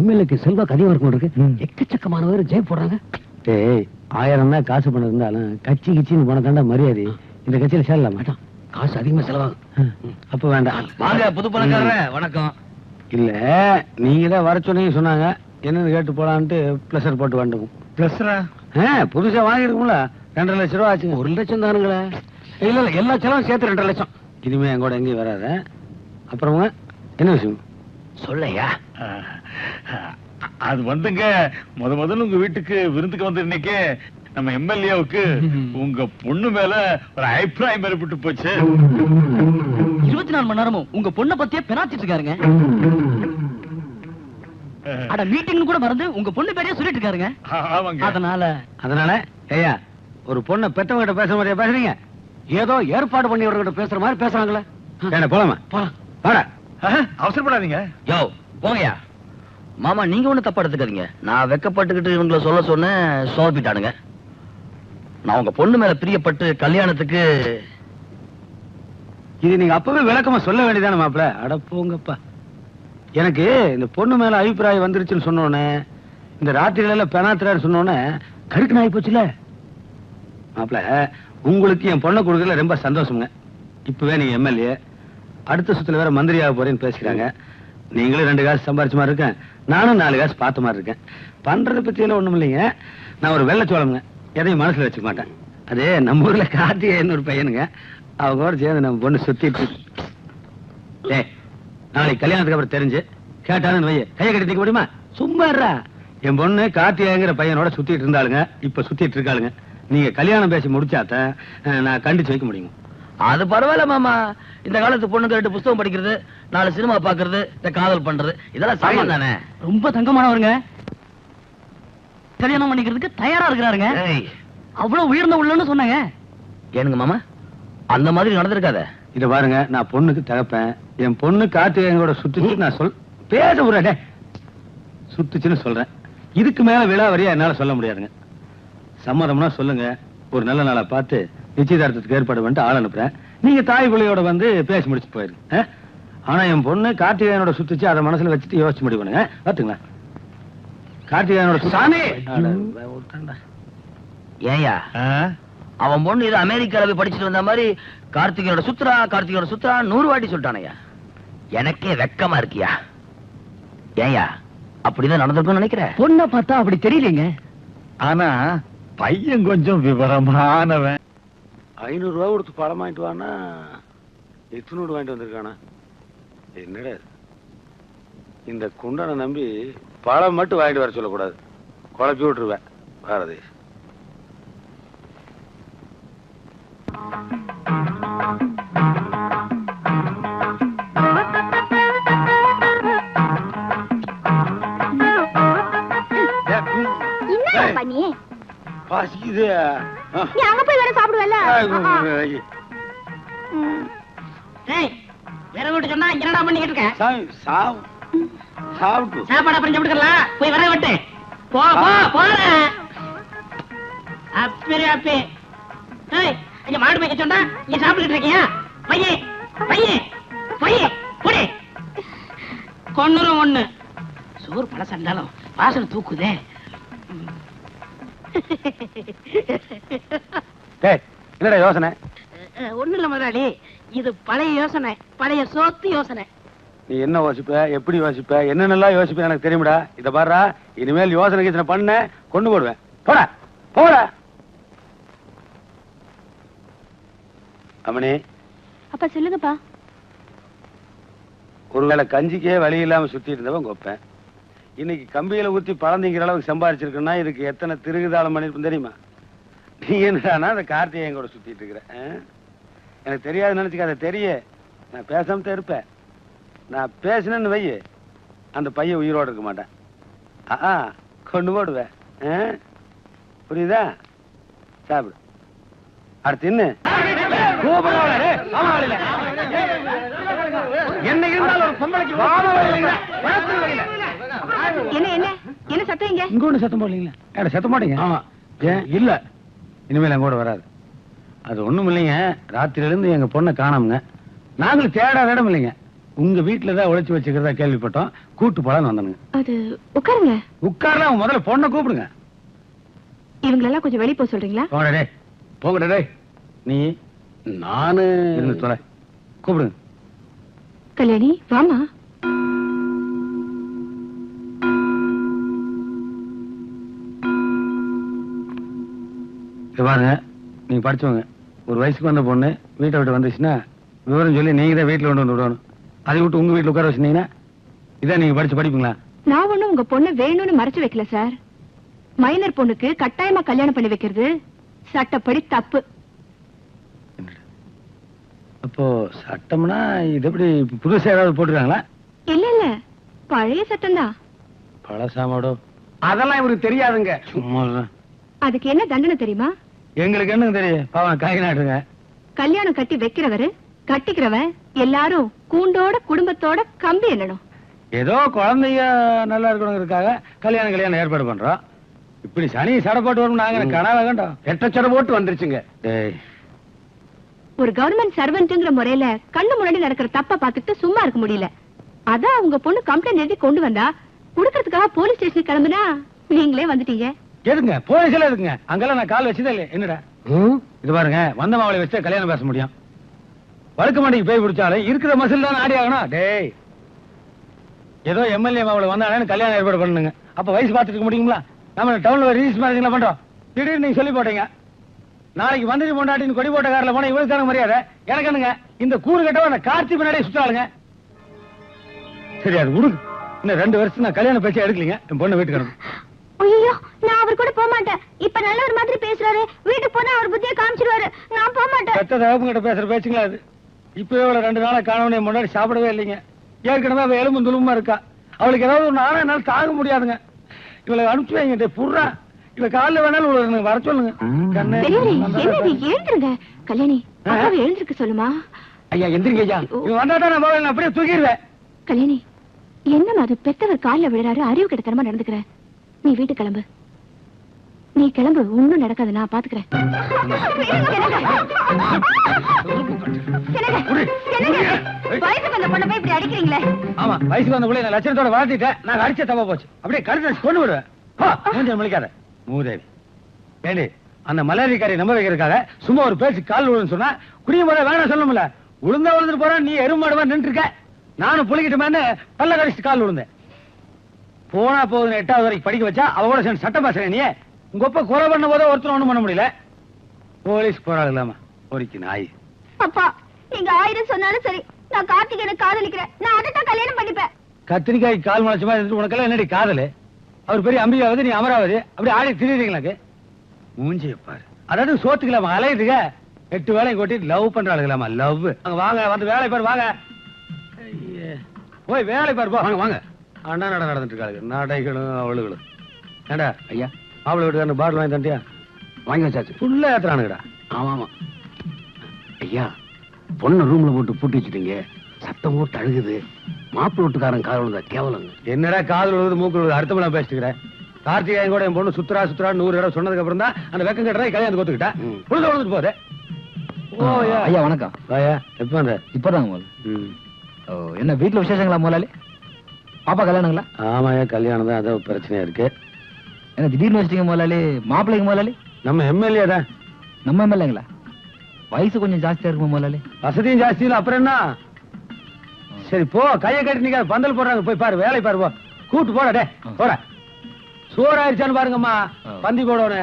எம்எல்ஏக்கு செல்வாக்கு அதிகமா இருக்கும் இருக்கு எக்கச்சக்கமான பேர் ஜெய போடுறாங்க. டேய் ஆயிரம் தான் காசு பணம் இருந்தாலும் கட்சி கிச்சின்னு போன தாண்டா மரியாதை இந்த கட்சியில சேரலாம்? மாட்டான் காசு அதிகமா செலவாகும். அப்ப வேண்டாம். வாங்க புது பணக்காரர் வணக்கம். இல்ல நீங்க தான் வர சொன்னீங்க சொன்னாங்க. என்னன்னு கேட்டு போலான்ட்டு பிளஸர் போட்டு வந்துக்கும் பிளஸ்ரா புதுசா வாங்கிருக்கும்ல ரெண்டரை லட்சம் ரூபா ஆச்சுங்க. ஒரு லட்சம் தானுங்களே. இல்ல இல்ல எல்லா செலவும் சேர்த்து ரெண்டரை லட்சம். இனிமே என் கூட எங்கேயும் வராத. அப்புறமா என்ன விஷயம்? சொல்லையா? அது வந்துங்க. முத முதல்ல உங்க வீட்டுக்கு விருந்துக்கு வந்து இன்னைக்கு நம்ம எம்எல்ஏவுக்கு உங்க பொண்ணு மேல ஒரு அபிப்பிராயம் ஏற்பட்டு போச்சு. இருபத்தி நாலு மணி நேரமும் உங்க பொண்ணை பத்தியே பெனாத்திட்டு இருக்காருங்க. அட மீட்டிங் கூட மறந்து உங்க பொண்ணு பேரையே சொல்லிட்டு இருக்காருங்க. அதனால. அதனால ஐயா ஒரு பொண்ணை பெத்தவங்கிட்ட பேசுற மாதிரியா பேசுறீங்க? ஏதோ ஏற்பாடு பண்ணியவர்கிட்ட பேசுற மாதிரி பேசுறாங்களே. என்ன போலாமா? போலாம். வாடா. அவசரப்படாதீங்க. யோ போங்கயா மாமா நீங்க ஒண்ணு தப்பா எடுத்துக்காதீங்க. நான் வெக்கப்பட்டுக்கிட்டு இவங்கள சொல்ல சொன்னேன் சோப்பிட்டானுங்க நான் உங்க பொண்ணு மேல பிரியப்பட்டு கல்யாணத்துக்கு இது நீங்க அப்பவே விளக்கமா சொல்ல வேண்டியதானே மாப்பிள? அட போங்கப்பா. எனக்கு இந்த பொண்ணு மேல அபிப்பிராயம் வந்துருச்சுன்னு சொன்னோன்னே இந்த ராத்திரியில பெனாத்திராரு சொன்னோன்னே கருக்கு நாய் போச்சுல மாப்பிள உங்களுக்கு என் பொண்ணை கொடுக்கறதுல ரொம்ப சந்தோஷங்க இப்பவே நீங்க எம்எல்ஏ. அடுத்த சுத்துல வேற மந்திரியாக போறேன்னு பேசிக்கிறாங்க. நீங்களும் ரெண்டு காசு சம்பாரிச்ச மாதிரி இருக்கேன். நானும் நாலு காசு பார்த்த மாதிரி இருக்கேன். பண்றதை பற்றியெல்லாம் ஒன்றும் ஒண்ணும் இல்லைங்க. நான் ஒரு வெள்ளச்சோளம்ங்க எதையும் மனசுல வச்சுக்க மாட்டேன். அதே நம்ம ஊர்ல கார்த்திகேயன் ஒரு பையனுங்க. அவங்க கூட சேர்ந்து நம்ம பொண்ணு சுத்திட்டு டே நாளைக்கு கல்யாணத்துக்கு அப்புறம் தெரிஞ்சு கேட்டாலும் வைய கையை கட்டி நிக்க முடியுமா? சும்மாறா என் பொண்ணு கார்த்திகேயங்கிற பையனோட சுத்திட்டு இருந்தாளுங்க. இப்ப சுத்திட்டு இருக்காளுங்க. நீங்க கல்யாணம் பேசி முடிச்சாதான் நான் கண்டிச்சு வைக்க முடியும். அது பரவாயில்ல மாமா. இந்த காலத்து பொண்ணுங்க ரெண்டு புஸ்தகம் படிக்கிறது நாலு சினிமா பாக்குறது இந்த காதல் பண்றது இதெல்லாம் சாமான் தானே? ரொம்ப தங்கமானவருங்க. கல்யாணம் பண்ணிக்கிறதுக்கு தயாரா இருக்கிறாருங்க. அவ்வளவு உயர்ந்த உள்ளன்னு சொன்னாங்க. ஏனுங்க மாமா? அந்த மாதிரி நடந்திருக்காத. இத பாருங்க நான் பொண்ணுக்கு தகப்பேன். என் பொண்ணு கார்த்திகேயனோட சுத்துச்சு நான் சொல் பேச விடுறே சுத்துச்சுன்னு சொல்றேன். இதுக்கு மேல விழாவரியா என்னால சொல்ல முடியாதுங்க. சம்மதம்னா சொல்லுங்க. ஒரு நல்ல நாளா பார்த்து நிச்சயதார்த்தத்துக்கு ஏற்பாடு பண்ணிட்டு ஆள் அனுப்புறேன். நீங்க தாய் பிள்ளையோட வந்து பேசி முடிச்சுட்டு போயிருங்க? ஆனா என் பொண்ணு கார்த்திகேயனோட சுத்துச்சு அதை மனசுல வச்சுட்டு யோசிச்சு முடிவு பண்ணுங்க. பாத்துங்களா கார்த்திகேயனோட சாமி! ஏயா அவன் பொண்ணு இது அமெரிக்கால போய் படிச்சுட்டு வந்த மாதிரி கார்த்திகேயனோட சுத்ரா கார்த்திகேயனோட சுத்ரா நூறு வாட்டி சொல்லிட்டானயா எனக்கே வெக்கமா இருக்கியா? ஏயா அப்படிதான் நடந்திருக்கும்னு நினைக்கிறேன் பொண்ணை பார்த்தா அப்படி தெரியலங்க. ஆனா பையன் கொஞ்சம் விவரமானவன். ஐநூறு ரூபா கொடுத்து பழம் வாங்கிட்டு வானா எத்தனூறு வாங்கிட்டு வந்திருக்கானா? என்னடா? இந்த குண்டனை நம்பி பழம் மட்டும் வாங்கிட்டு வர சொல்லக்கூடாது. குழப்பி விட்டுருவேன். பாரதி பசிக்குது. போய் வேற வீட்டு சொன்னா என்னடா பண்ணிக்கிட்டு இருக்க? சாப்பிட்டு சாப்பாடு அப்புறம் சாப்பிட்டுக்கலாம் போய் வர விட்டு. போ போ போற. அப்பே அப்பே. ஏய் இங்க மாடு மேய்க்க சொன்னா நீ சாப்பிட்டுட்டு இருக்கியா? பையே பையே பையே புடி கொன்னுரும் ஒண்ணு. சோறு பழசா இருந்தாலும் வாசனை தூக்குதே. என்னடா யோசனை? ஒண்ணு இல்ல முதலாளி. இது பழைய யோசனை பழைய சோத்து யோசனை. நீ என்ன யோசிப்ப எப்படி யோசிப்ப என்னென்னலாம் யோசிப்ப எனக்கு தெரியும்டா. இத பாருடா இனிமேல் யோசனை கீசனை பண்ண கொண்டு போடுவேன். போடா போடா. அம்மணி. அப்பா சொல்லுங்கப்பா. ஒருவேளை கஞ்சிக்கே வழி இல்லாம சுத்தி இருந்தவன் கொப்பேன். இன்னைக்கு கம்பியில ஊத்தி பழந்திங்கிற அளவுக்கு சம்பாரிச்சிருக்குன்னா இதுக்கு எத்தனை திருகுதாளம் பண்ணிருப்பேன் தெரியுமா? நீ என்னடானா அந்த கார்த்திகேயன் கூட சுத்திட்டு இருக்கிற ஆ? எனக்கு தெரியாது நினைச்சுக்காத தெரிய. நான் பேசாம தான் இருப்பேன். நான் பேசினேன்னு வை அந்த பையன் உயிரோட இருக்க மாட்டேன். ஆ கொண்டு போடுவேன்? புரியுதா? சாப்பிடு. அடுத்து என்ன? என்ன இருந்தாலும் ஒரு பொம்பளைக்கு என்ன என்ன? என்ன சத்தம் இங்க? இங்க ஒண்ணு சத்தம் போடலீங்களா. சத்தம் போட்டீங்க? ஆமா. இல்ல. இனிமேல் எங்க கூட வராது. அது ஒண்ணும் இல்லைங்க. ராத்திரில இருந்து எங்க பொண்ணை காணோமுங்க. நாங்களும் தேடாத இடம் இல்லைங்க. உங்க வீட்டுல தான் உழைச்சு வச்சுக்கிறதா கேள்விப்பட்டோம். கூட்டு போலான்னு வந்தனுங்க அது உட்காருங்க. உட்காரலாம் முதல்ல பொண்ணை கூப்பிடுங்க. இவங்களெல்லாம் கொஞ்சம் வெளிய போக சொல்றீங்களா? போங்கடா டேய். நீ நானு இருந்து தொலை. கூப்பிடுங்க. கல்யாணி வாமா பாருங்க. நீங்க படிச்சவங்க ஒரு வயசுக்கு வந்த பொண்ணு வீட்டை விட்டு வந்துச்சுன்னா விவரம் சொல்லி நீங்க தான் வீட்டுல கொண்டு வந்து விடணும். அதை விட்டு உங்க வீட்டுல உட்கார வச்சிருந்தீங்கன்னா இதான் நீங்க படிச்சு படிப்பீங்களா? நான் ஒண்ணும் உங்க பொண்ணை வேணும்னு மறைச்சு வைக்கல சார் மைனர் பொண்ணுக்கு கட்டாயமா கல்யாணம் பண்ணி வைக்கிறது சட்டப்படி தப்பு. அப்போ சட்டம்னா இது எப்படி புதுசா ஏதாவது போட்டுருக்காங்களா? இல்ல இல்ல. பழைய சட்டம் தான். பழசாமாடோ. அதெல்லாம் இவருக்கு தெரியாதுங்க. சும்மா. அதுக்கு என்ன தண்டனை தெரியுமா? எங்களுக்கு என்னங்க தெரியும்? பாவம் கை நாட்டுங்க கல்யாணம் கட்டி வைக்கிறவரு கட்டிக்கிறவன் எல்லாரும் கூண்டோட குடும்பத்தோட கம்பி எண்ணணும் ஏதோ குழந்தைங்க நல்லா இருக்கணுங்கிறதுக்காக கல்யாணம் கல்யாணம் ஏற்பாடு பண்றோம். இப்படி சனி சடை போட்டு வரும் நாங்க கனவை கண்டோம்? எட்ட சடை போட்டு வந்துருச்சுங்க. டேய். ஒரு கவர்மெண்ட் சர்வெண்ட்ங்கிற முறையில கண்ணு முன்னாடி நடக்கிற தப்ப பார்த்துட்டு சும்மா இருக்க முடியல. அதான் உங்க பொண்ணு கம்ப்ளைண்ட் எழுதி கொண்டு வந்தா குடுக்கறதுக்காக போலீஸ் ஸ்டேஷன் கிளம்புனா நீங்களே வந்துட்டீங்க. எதுங்க போலீஸ்ல எதுங்க அங்கெல்லாம் நான் கால் வச்சதே இல்லை என்னடா? இது பாருங்க வந்த மாவளை வச்சு கல்யாணம் பேச முடியும். வழுக்க மாட்டிக்கு போய் பிடிச்சாலும் இருக்கிற மசில் தான் ஆடி ஆகணும். டேய். ஏதோ எம்எல்ஏ மாவளை வந்தானே கல்யாணம் ஏற்பாடு பண்ணுங்க. அப்ப வயசு பார்த்துட்டு இருக்க முடியுங்களா? நம்ம டவுன்ல ரிலீஸ் மேரேஜ்ல பண்றோம். திடீர்னு நீங்க சொல்லி போட்டீங்க. நாளைக்கு வந்துட்டு பொண்டாட்டின்னு கொடி போட்ட காரில் போனா இவளுக்கு தானே மரியாதை? எனக்கு என்னங்க? இந்த கூறு கட்டவன் அந்த கார்த்தி பின்னாடியே சுத்தாளுங்க சரி அது விடுங்க இன்னும் ரெண்டு வருஷம் நான் கல்யாணம் பேச்சு எடுக்கலீங்க. என் பொண்ணு வீட்டுக்கு. ஐயோ நான் அவர் கூட போக மாட்டேன். இப்ப நல்லவர் மாதிரி பேசுறாரு. வீட்டுக்கு போனா அவர் புத்திய காமிச்சிருவாரு. நான் போக மாட்டேன். பெத்த தகப்பங்கிட்ட பேசுற பேச்சுங்களா அது? இப்பவே இவ்வளவு ரெண்டு நாளா காணவனே முன்னாடி சாப்பிடவே இல்லைங்க. ஏற்கனவே அவ எலும்பு துலுமா இருக்கா. அவளுக்கு ஏதாவது ஒரு நாளா என்னால தாங்க முடியாதுங்க. இவளை அனுப்பிச்சு வைங்க புர்றா இவ காலைல வேணாலும் இவளை வர சொல்லுங்க. கண்ணே. எழுந்துருங்க. கல்யாணி எழுந்திருக்க சொல்லுமா? ஐயா எந்திரிங்க ஐயா. இவன் வந்தா தான் நான் போவேன், நான் அப்படியே தூக்கிடுவேன் கல்யாணி என்னம்மா அது? பெத்தவர் கால்ல விழுறாரு அறிவு கிட்டத்தனமா நடந்துக்கிற. நீ வீட்டு கிளம்பு. நீ கிளம்பு. ஒண்ணும் நடக்காது. நான் பாத்துக்கிறேன். வயசுக்கு வந்த பொண்ணை போய் இப்படி அடிக்கிறீங்களே. ஆமா வயசுக்கு வந்த பிள்ளை நான் லட்சணத்தோட வளர்த்திட்டேன். நான் அடிச்ச தப்பா போச்சு. அப்படியே கழுத்தை கொண்டு விடுவேன் மூஞ்சில முழிக்காத. மூதேவி. ஏண்டி அந்த மலையாளிக்காரி நம்ப வைக்கிறதுக்காக சும்மா ஒரு பேச்சு கால் விழுன்னு சொன்னா குடியும் போத வேணாம் சொல்லணும்ல உளுந்தா விழுந்துட்டு போறேன் நீ எருமாடுவா நின்று இருக்க. நானும் புளிக்கிட்டு பல்ல கடிச்சிட்டு கால் விழுந்தேன். போனா போகுது எட்டாவது வரைக்கும் படிக்க வச்சா அவ கூட சேர்ந்து சட்டம் பேசுறேன் நீ உங்க அப்பா குறை பண்ண போதே ஒருத்தர் ஒண்ணும் பண்ண முடியல. போலீஸ் போராடலாமா பொறிக்கு நாய். அப்பா நீங்க ஆயிரம் சொன்னாலும் சரி நான் கார்த்திகேயனை காதலிக்கிறேன். நான் அதை தான் கல்யாணம் பண்ணிப்பேன். கத்திரிக்காய் கால் முளைச்ச மாதிரி இருந்துட்டு உனக்கெல்லாம் என்னடி காதலு? அவர் பெரிய அம்பிகாவது நீ அமராவது அப்படி ஆடி திரியுறீங்களாக்கு மூஞ்சிய பாரு அதாவது சோத்துக்கலாமா? அலையுதுங்க எட்டு வேலையை கொட்டிட்டு லவ் பண்றாளுங்களாமா லவ் அங்க வாங்க வந்து வேலை பாரு வாங்க. ஐயே. போய் வேலை பாரு போ வாங்க வாங்க. அண்ணா நட நடந்துட்டு இருக்காளுங்க நடைகளும் அவளுகளும். ஏண்டா ஐயா அவளை வீட்டுக்காரன் பாட்டில் வாங்கி தண்டியா வாங்கி வச்சாச்சு. ஃபுல்லா ஏத்துறானுங்கடா. ஆமா ஆமா. ஐயா பொண்ணு ரூம்ல போட்டு பூட்டி வச்சுட்டீங்க. சத்தம் போட்டு அழுகுது. மாப்பிள்ளை வீட்டுக்காரன் காதல் விழுந்தா கேவலம் என்னடா காதல் விழுது மூக்கு விழுது அர்த்தமெல்லாம் பேசிட்டுக்கிறேன் கார்த்திகேயன் கூட என் பொண்ணு சுத்துறா சுத்துறா நூறு இடம் சொன்னதுக்கு அப்புறம் தான் அந்த வெக்கம் கட்டுறா கல்யாணம் கொத்துக்கிட்டா உழுது விழுந்துட்டு போகுது. ஓ ஐயா. வணக்கம். ஐயா எப்ப வந்த? இப்பதாங்க முதல்ல. ம். ஓ, என்ன வீட்டுல விசேஷங்களா முதலாளி? பாப்பா கல்யாணங்களா? ஆமாயா கல்யாணம் தான் அதான் பிரச்சனையா இருக்கு. என்ன திடீர்னு வச்சிட்டீங்க முதலாளி? மாப்பிள்ளைங்க முதலாளி? நம்ம எம்எல்ஏ தான். நம்ம எம்எல்ஏங்களா வயசு கொஞ்சம் ஜாஸ்தியா இருக்குமா முதலாளி? வசதியும் ஜாஸ்தி இல்ல அப்புறம் என்ன? சரி போ. கையை கட்டி நிக்காத. பந்தல் போடுறாங்க. போய் பாரு வேலை பாரு போ. கூட்டு போட டே போட. சோறு ஆயிடுச்சான்னு பாருங்கம்மா. பந்தி போடணும்